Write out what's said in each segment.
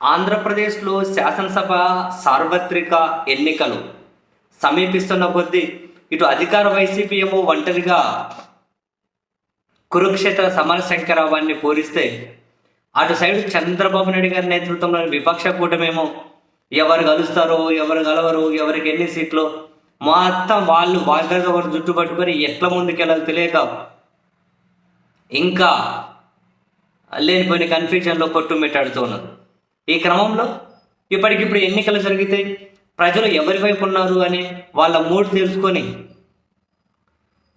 ఆంధ్రప్రదేశ్లో శాసనసభ సార్వత్రిక ఎన్నికలు సమీపిస్తున్న కొద్దీ ఇటు అధికార వైసీపీ ఏమో ఒంటరిగా కురుక్షేత్ర సమరశంకరావాన్ని పోలిస్తే అటు సైడ్ చంద్రబాబు నాయుడు గారి నేతృత్వంలోని విపక్ష కూటమేమో ఎవరు కలుస్తారో ఎవరు కలవరు ఎవరికి ఎన్ని సీట్లు మొత్తం వాళ్ళు వాళ్ళగా ఒకరు జుట్టు పట్టుకొని ఎట్లా ముందుకెళ్ళాలి తెలియక ఇంకా లేనిపోయిన కన్ఫ్యూజన్లో కొట్టుమిట్టాడుతూ ఉన్నారు ఈ క్రమంలో ఇప్పటికిప్పుడు ఎన్నికలు జరిగితే ప్రజలు ఎవరి వైపు ఉన్నారు అని వాళ్ళ మూడ్ తెలుసుకొని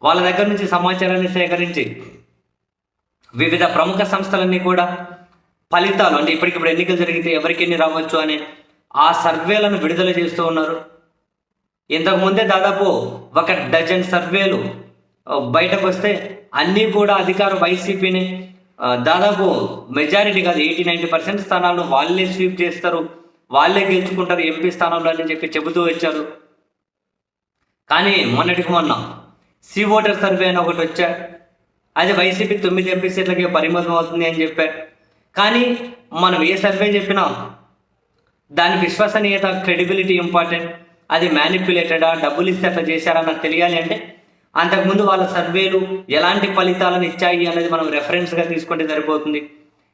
వాళ్ళ దగ్గర నుంచి సమాచారాన్ని సేకరించి వివిధ ప్రముఖ సంస్థలన్నీ కూడా ఫలితాలు అంటే ఇప్పటికిప్పుడు ఎన్నికలు జరిగితే ఎవరికి ఎన్ని రావచ్చు అని ఆ సర్వేలను విడుదల చేస్తూ ఉన్నారు. ఇంతకుముందే దాదాపు ఒక డజన్ సర్వేలు బయటకు వస్తే అన్నీ కూడా అధికార వైసీపీని దాదాపు మెజారిటీ కాదు ఎయిటీ నైంటీ పర్సెంట్ స్థానాలను వాళ్ళే స్వీప్ చేస్తారు. వాళ్ళే గెలుచుకుంటారు ఎంపీ స్థానంలో అని చెప్పి చెబుతూ వచ్చారు. కానీ మొన్నటికి మొన్న సి ఓటర్ సర్వే అని ఒకటి వచ్చా. అది వైసీపీ తొమ్మిది ఎంపీ సీట్లకి పరిమితం అవుతుంది అని చెప్పారు కానీ మనం ఏ సర్వే చెప్పినా దాని విశ్వసనీయత క్రెడిబిలిటీ ఇంపార్టెంట్. అది మ్యానిపులేటెడా డబ్బులు ఇస్తే అట్లా చేశారా నాకు తెలియాలి అంటే అంతకుముందు వాళ్ళ సర్వేలు ఎలాంటి ఫలితాలను ఇచ్చాయి అనేది మనం రెఫరెన్స్గా తీసుకుంటే సరిపోతుంది.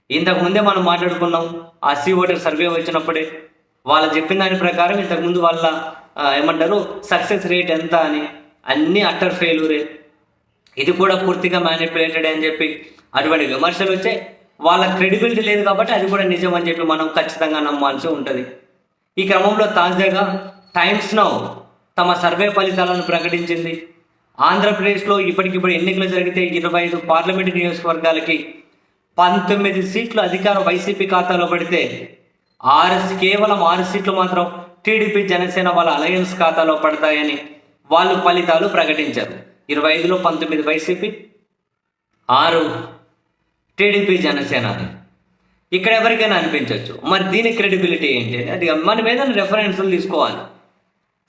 ఇంతకుముందే మనం మాట్లాడుకున్నాం ఆ సి ఓటర్ సర్వే వచ్చినప్పుడే. వాళ్ళు చెప్పిన దాని ప్రకారం ఇంతకుముందు వాళ్ళ ఏమంటారు సక్సెస్ రేట్ ఎంత అని. అన్నీ అట్టర్ ఫెయిల్యూరే ఇది కూడా పూర్తిగా మ్యానిపులేటెడ్ అని చెప్పి అటువంటి విమర్శలు వచ్చాయి వాళ్ళ క్రెడిబిలిటీ లేదు కాబట్టి అది కూడా నిజం అని చెప్పి మనం ఖచ్చితంగా నమ్మాల్సి ఉంటుంది. ఈ క్రమంలో తాజాగా టైమ్స్ నౌ తమ సర్వే ఫలితాలను ప్రకటించింది. ఆంధ్రప్రదేశ్లో ఇప్పటికిప్పుడు ఎన్నికలు జరిగితే ఇరవై ఐదు పార్లమెంటు నియోజకవర్గాలకి పంతొమ్మిది సీట్లు అధికార వైసీపీ ఖాతాలో పడితే ఆరు కేవలం ఆరు సీట్లు మాత్రం టీడీపీ జనసేన వాళ్ళ అలయన్స్ ఖాతాలో పడతాయని వాళ్ళు ఫలితాలు ప్రకటించారు. ఇరవై ఐదులో పంతొమ్మిది వైసీపీ ఆరు టీడీపీ జనసేన అని. ఇక్కడ ఎవరికైనా అనిపించవచ్చు మరి దీని క్రెడిబిలిటీ ఏంటి? అది మన మీద రెఫరెన్స్లు తీసుకోవాలి.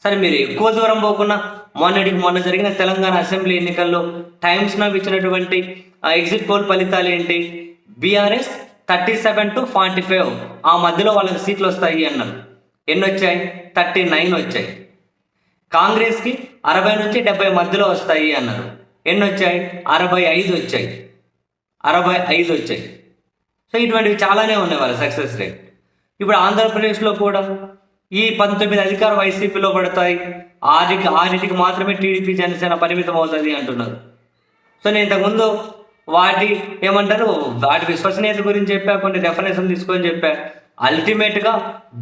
సరే మీరు ఎక్కువ దూరం పోకుండా మొన్నటికి మొన్న జరిగిన తెలంగాణ అసెంబ్లీ ఎన్నికల్లో టైమ్స్ నవ్ ఇచ్చినటువంటి ఎగ్జిట్ పోల్ ఫలితాలు ఏంటి? BRS thirty seven to forty five. ఆ మధ్యలో వాళ్ళకి సీట్లు వస్తాయి అన్నారు. ఎన్ని వచ్చాయి? థర్టీ నైన్ వచ్చాయి. కాంగ్రెస్కి అరవై నుంచి డెబ్బై మధ్యలో వస్తాయి అన్నారు. ఎన్ని వచ్చాయి? అరవై ఐదు వచ్చాయి. అరవై ఐదు వచ్చాయి. సో ఇటువంటివి చాలానే ఉన్నాయి వాళ్ళ సక్సెస్ రేట్. ఇప్పుడు ఆంధ్రప్రదేశ్లో కూడా ఈ పంతొమ్మిది అధికార వైసీపీలో పడతాయి. ఆరికి ఆరింటికి మాత్రమే టీడీపీ జనసేన పరిమితం అవుతుంది అంటున్నారు. సో నేను ఇంతకుముందు వాటి ఏమంటారు వాటి విశ్వసనీయత గురించి చెప్పా కొన్ని రెఫరెన్స్లు తీసుకొని చెప్పా. అల్టిమేట్గా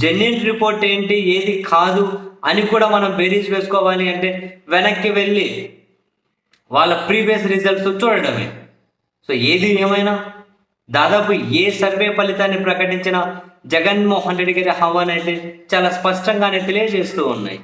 జెన్యున్ రిపోర్ట్ ఏంటి ఏది కాదు అని కూడా మనం బేరీజ్ వేసుకోవాలి అంటే వెనక్కి వెళ్ళి వాళ్ళ ప్రీవియస్ రిజల్ట్స్ చూడడమే. సో ఏది ఏమైనా దాదాపు ఏ సర్వే ఫలితాన్ని ప్రకటించినా జగన్మోహన్ రెడ్డి గారి హవాన్ అయితే చాలా స్పష్టంగానే తెలియజేస్తూ ఉన్నాయి.